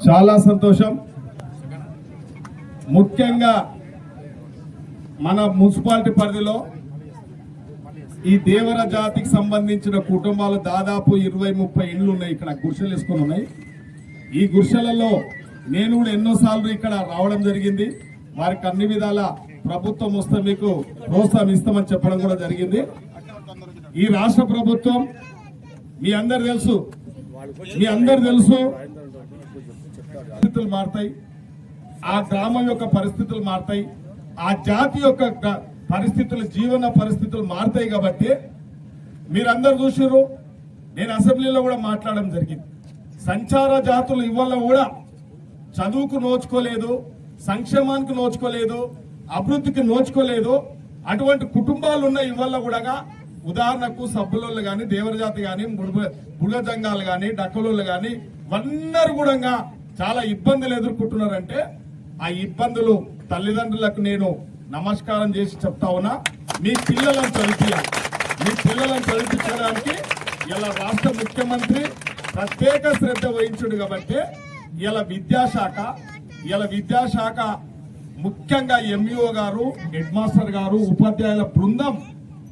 చాలా సంతోషం. ముఖ్యంగా మన మున్సిపాలిటీ పరిధిలో ఈ దేవర జాతికి సంబంధించిన కుటుంబాలు దాదాపు ఇరవై ముప్పై ఇండ్లు ఉన్నాయి. ఇక్కడ గుడిసెలు వేసుకొని ఉన్నాయి. ఈ గుడిసెలలో నేను కూడా ఎన్నోసార్లు ఇక్కడ రావడం జరిగింది. వారికి అన్ని విధాల ప్రభుత్వం వస్తే మీకు ప్రోత్సాహం ఇస్తామని చెప్పడం కూడా జరిగింది. ఈ రాష్ట్ర ప్రభుత్వం మీ అందరు తెలుసు. మీ అందరు తెలుసు. పరిస్థితులు మారుతాయి. ఆ గ్రామం యొక్క పరిస్థితులు మారుతాయి. ఆ జాతి యొక్క పరిస్థితులు జీవన పరిస్థితులు మారుతాయి కాబట్టి మీరందరూ చూసారు నేను అసెంబ్లీలో కూడా మాట్లాడడం జరిగింది. సంచార జాతులు ఇవాళ కూడా చదువుకు నోచుకోలేదు సంక్షేమానికి నోచుకోలేదు అభివృద్ధికి నోచుకోలేదు అటువంటి కుటుంబాలు ఉన్న ఇవాళ కూడా ఉదాహరణకు సబ్బులోళ్ళు కానీ దేవరజాతి కానీ బుడజంగాలు కానీ డక్కలోళ్ళు కానీ అందరూ కూడా చాలా ఇబ్బందులు ఎదుర్కొంటున్నారంటే ఆ ఇబ్బందులు తల్లిదండ్రులకు నేను నమస్కారం చేసి చెప్తా ఉన్నా మీ పిల్లలను చదివించాలి మీ పిల్లలను చదివించడానికి ఇలా రాష్ట్ర ముఖ్యమంత్రి ప్రత్యేక శ్రద్ధ వహించుడు కాబట్టి ఇలా విద్యాశాఖ ఇలా విద్యాశాఖ ముఖ్యంగా ఎంఈఓ గారు హెడ్ మాస్టర్ గారు ఉపాధ్యాయుల బృందం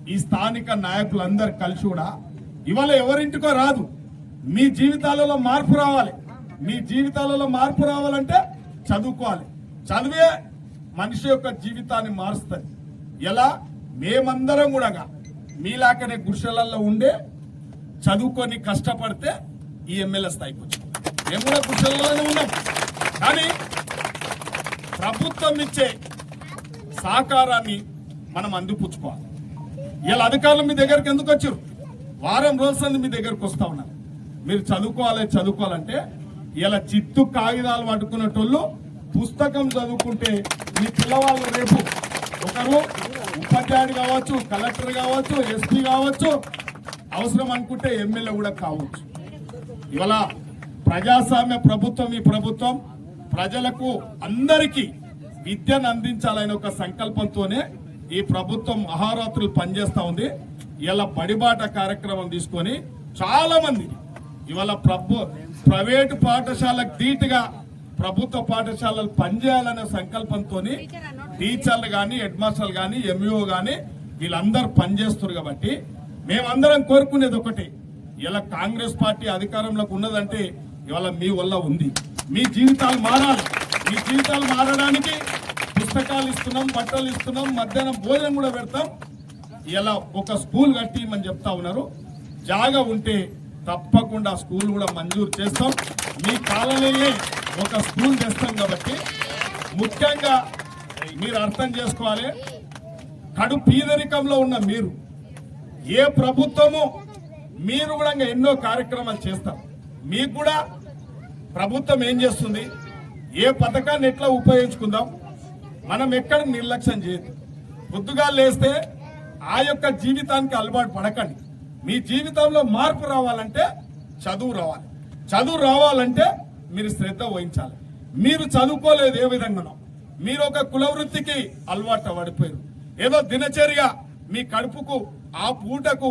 ఈ స్థానిక నాయకులందరూ కలిసి కూడా ఇవాళ ఎవరింటికో రాదు. మీ జీవితాలలో మార్పు రావాలి. మీ జీవితాలలో మార్పు రావాలంటే చదువుకోవాలి. చదివే మనిషి యొక్క జీవితాన్ని మారుస్తుంది. ఎలా? మేమందరం కూడా మీలాకనే గుడిసెలలో ఉండే చదువుకొని కష్టపడితే ఈ ఎమ్మెల్యే స్థాయికి వచ్చాం. మేము కూడా గుడిసెలలోనే ఉన్నాం. కానీ ప్రభుత్వం ఇచ్చే సహకారాన్ని మనం అందిపుచ్చుకోవాలి. ఇలా అధికారులు మీ దగ్గరికి ఎందుకు వచ్చారు? వారం రోజులు మీ దగ్గరకు వస్తా ఉన్నారు. మీరు చదువుకోవాలి చదువుకోవాలంటే ఇలా చిత్తు కాగితాలు పట్టుకునేటోళ్ళు పుస్తకం చదువుకుంటే మీ పిల్లవాళ్ళు రేపు ఒకరు ఉపాధ్యాయుడు కావచ్చు కలెక్టర్ కావచ్చు ఎస్పీ కావచ్చు అవసరం అనుకుంటే ఎమ్మెల్యే కూడా కావచ్చు. ఇవాళ ప్రజాస్వామ్య ప్రభుత్వం ఈ ప్రభుత్వం ప్రజలకు అందరికీ విద్యను అందించాలనే ఒక సంకల్పంతోనే ఈ ప్రభుత్వం మహారాత్రులు పనిచేస్తూ ఉంది. ఇలా బడిబాట కార్యక్రమం తీసుకొని చాలా మంది ఇవాళ ప్రభు ప్రైవేటు పాఠశాలకు ధీటుగా ప్రభుత్వ పాఠశాలలు పనిచేయాలనే సంకల్పంతో టీచర్లు కానీ హెడ్ మాస్టర్లు కానీ ఎంఈఓ కానీ వీళ్ళందరూ పనిచేస్తారు కాబట్టి మేమందరం కోరుకునేది ఒకటి. ఇలా కాంగ్రెస్ పార్టీ అధికారంలోకి ఉన్నదంటే ఇవాళ మీ వల్ల ఉంది. మీ జీవితాలు మారాలి. మీ జీవితాలు మారడానికి పుస్తకాలు ఇస్తున్నాం బట్టలు ఇస్తున్నాం మధ్యాహ్నం భోజనం కూడా పెడతాం. ఇలా ఒక స్కూల్ కట్టిమని చెప్తా ఉన్నారు. జాగా ఉంటే తప్పకుండా స్కూల్ కూడా మంజూరు చేస్తాం. మీ కాలనీలే ఒక స్కూల్ తెస్తాం కాబట్టి ముఖ్యంగా మీరు అర్థం చేసుకోవాలి. కడు పీదరికంలో ఉన్న మీరు ఏ ప్రభుత్వము మీరు కూడా ఇంకా ఎన్నో కార్యక్రమాలు చేస్తారు. మీకు కూడా ప్రభుత్వం ఏం చేస్తుంది? ఏ పథకాన్ని ఎట్లా ఉపయోగించుకుందాం? మనం ఎక్కడ నిర్లక్ష్యం చేయదు పొద్దుగా లేస్తే ఆ యొక్క జీవితానికి అలవాటు పడకండి. మీ జీవితంలో మార్పు రావాలంటే చదువు రావాలి. చదువు రావాలంటే మీరు శ్రద్ధ వహించాలి. మీరు చదువుకోలేదు ఏ విధంగానో. మీరు ఒక కుల వృత్తికి అలవాటు పడిపోయారు. ఏదో దినచర్య మీ కడుపుకు ఆ పూటకు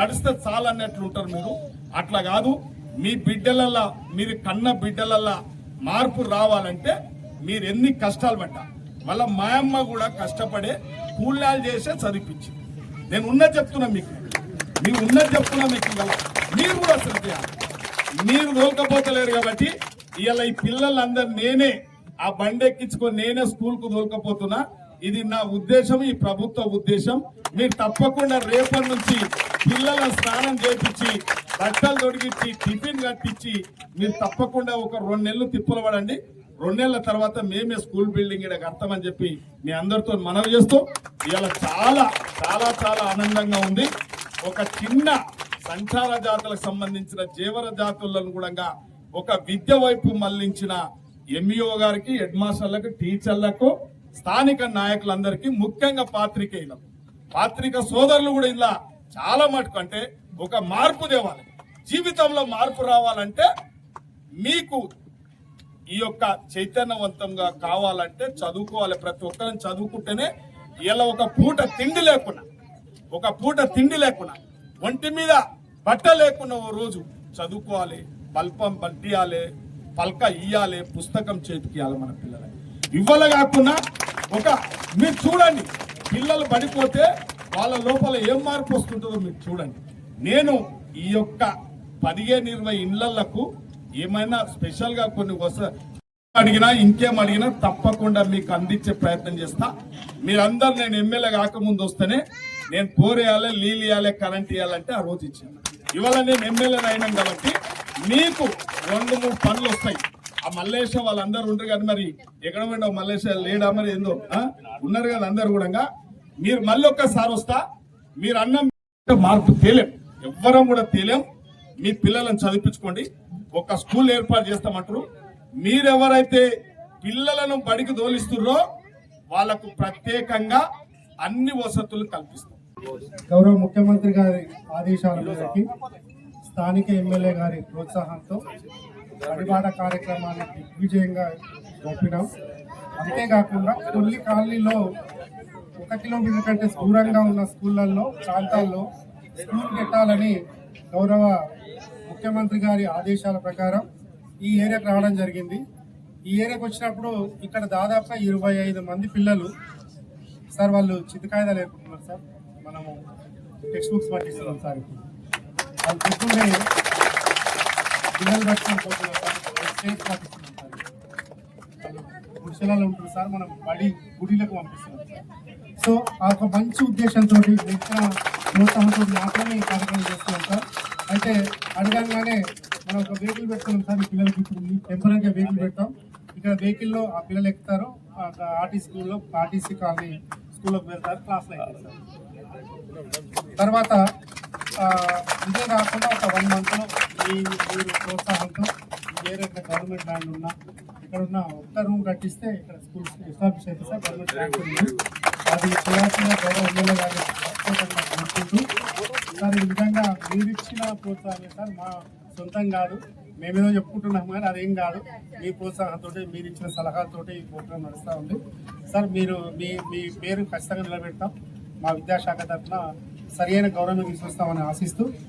గడిస్తే చాలన్నట్లు ఉంటారు మీరు. అట్లా కాదు మీ బిడ్డలల్లా మీరు కన్న బిడ్డలల్లా మార్పు రావాలంటే మీరు ఎన్ని కష్టాలు పడ్డా. మళ్ళా మా అమ్మ కూడా కష్టపడే కూలాలు చేసే చదివించింది నేను ఉన్నది చెప్తున్నా మీకు. మీరు ఉన్నది చెప్తున్నా మీకు ఇవాళ. మీరు కూడా శ్రద్ధ చేయాలి. మీరు దొరకపోతలేరు కాబట్టి ఇవాళ ఈ పిల్లలందరూ నేనే ఆ బండెక్కించుకొని నేనే స్కూల్కు దొరకపోతున్నా ఇది నా ఉద్దేశం ఈ ప్రభుత్వ ఉద్దేశం. మీరు తప్పకుండా రేపటి నుంచి పిల్లల స్నానం చేపించి బట్టలు తొడిగించి టిఫిన్ కట్టించి మీరు తప్పకుండా ఒక రెండు నెలలు తిప్పలు పడండి రెండేళ్ళ తర్వాత మేమే స్కూల్ బిల్డింగ్ ఇక్కడ కడతామని చెప్పి మీ అందరితో మనవి చేస్తూ ఇవాళ చాలా చాలా చాలా ఆనందంగా ఉంది. ఒక చిన్న సంచార జాతులకు సంబంధించిన జీవన జాతులను కూడా ఒక విద్య వైపు మళ్ళించిన ఎంఈఓ గారికి హెడ్ మాస్టర్లకు టీచర్లకు స్థానిక నాయకులందరికీ ముఖ్యంగా పాత్రికేయులకు. పాత్రిక సోదరులు కూడా ఇలా చాలా మటుకు అంటే ఒక మార్పు తేవాలి. జీవితంలో మార్పు రావాలంటే మీకు ఈ యొక్క చైతన్యవంతంగా కావాలంటే చదువుకోవాలి. ప్రతి ఒక్కరిని చదువుకుంటేనే ఇలా ఒక పూట తిండి లేకుండా ఒక పూట తిండి లేకుండా ఒంటి మీద బట్ట లేకుండా ఓ రోజు చదువుకోవాలి బల్పం పట్టియాలి పల్క ఇయ్యాలి పుస్తకం చేతికి ఇవ్వాలి మన పిల్లలకి. ఇవ్వాల కాకుండా ఒక మీరు చూడండి పిల్లలు పడిపోతే వాళ్ళ లోపల ఏం మార్పు వస్తుంటుందో మీరు చూడండి. నేను ఈ యొక్క పదిహేను ఇరవై ఇళ్ళకు ఏమైనా స్పెషల్గా కొన్ని వస అడిగినా ఇంకేం అడిగినా తప్పకుండా మీకు అందించే ప్రయత్నం చేస్తా. మీరందరు నేను ఎమ్మెల్యే కాకముందు వస్తేనే నేను పోరేయాలి నీళ్ళు కరెంట్ ఇవ్వాలంటే ఆ రోజు ఇచ్చాను. ఇవాళ నేను ఎమ్మెల్యే అయినాం కాబట్టి మీకు రెండు మూడు పనులు వస్తాయి. ఆ మల్లేశ వాళ్ళందరూ ఉంటారు కదా మరి. ఎక్కడ పోయినా మల్లేశ? లేడా మరి? ఏందో? ఉన్నారు కదా అందరు కూడా. మీరు మళ్ళీ ఒక్కసారి వస్తా. మీరు అన్నం మార్పు తేలేం. ఎవ్వరం కూడా తేలేం. మీ పిల్లలను చదివించుకోండి. ఒక స్కూల్ ఏర్పాటు చేస్తామంటారు. మీరెవరైతే పిల్లలను బడికి దోలిస్తుర్రో వాళ్ళకు ప్రత్యేకంగా అన్ని వసతులు కల్పిస్తాం. గౌరవ ముఖ్యమంత్రి గారి ఆదేశాల మేరకి స్థానిక ఎమ్మెల్యే గారి ప్రోత్సాహంతో అడిబాట కార్యక్రమాన్ని దిగ్విజయంగా జరిపినాం అంతేకాకుండా తొలి కాలనీలో ఒక కిలోమీటర్ కంటే దూరంగా ఉన్న స్కూళ్ళల్లో ప్రాంతాల్లో స్కూల్ పెట్టాలని గౌరవ ముఖ్యమంత్రి గారి ఆదేశాల ప్రకారం ఈ ఏరియాకు రావడం జరిగింది. ఈ ఏరియాకి వచ్చినప్పుడు ఇక్కడ దాదాపుగా ఇరవై ఐదు మంది పిల్లలు సార్ వాళ్ళు చితకాయిదా లేకుంటున్నారు సార్. మనము టెక్స్ట్ బుక్స్ పట్టిస్తున్నాం సార్ ఇప్పుడు. వాళ్ళు పొద్దున్నే పిల్లలు పట్టుకొని సార్ పట్టిస్తున్నాం సార్. వాళ్ళు గుడిసెలలో ఉంటారు సార్ మనం బడి గుడిలకు పంపిస్తున్నాం సార్. సో ఆ ఒక మంచి ఉద్దేశంతో ఇచ్చిన ప్రోత్సాహంతో మాత్రమే ఈ కార్యక్రమం చేస్తున్నాం సార్. అయితే అడగంగానే మనం ఒక వెహికల్ పెట్టుకున్నాం సార్ పిల్లలకి ఇప్పుడు టెంపరీగా వెహికల్ పెట్టాం. ఇక్కడ వెహికల్లో ఆ పిల్లలు ఎక్కుతారు ఆర్టీ స్కూల్లో ఆర్టీసీ కాలనీ స్కూల్లోకి వెళ్తారు క్లాస్లో అవుతారు తర్వాత ఇదే కాకుండా ఒక వన్ మంత్లో మీ మీరు ప్రోత్సాహంతో వేరే గవర్నమెంట్ ల్యాండ్ ఉన్న ఇక్కడ ఉన్న ఒక్క రూమ్ కట్టిస్తే ఇక్కడ స్కూల్ ఎస్టాబ్లిష్ అయితే సార్ గవర్నమెంట్ ల్యాండ్ ఉంది. అది చేయాల్సిన గౌరవ ఎమ్మెల్యే గారి కోరుకుంటూ సార్ ఈ విధంగా మీరు ఇచ్చిన ప్రోత్సాహమే సార్ మా సొంతం కాదు. మేమేదో చెప్పుకుంటున్నాం కానీ అదేం కాదు. మీ ప్రోత్సాహంతో మీరు ఇచ్చిన సలహాలతో ఈ ప్రోగ్రాం నడుస్తూ ఉంది. సార్ మీరు మీ మీ పేరు ఖచ్చితంగా నిలబెడతాం. మా విద్యాశాఖ తరఫున సరైన గౌరవం తీసుకొస్తామని ఆశిస్తూ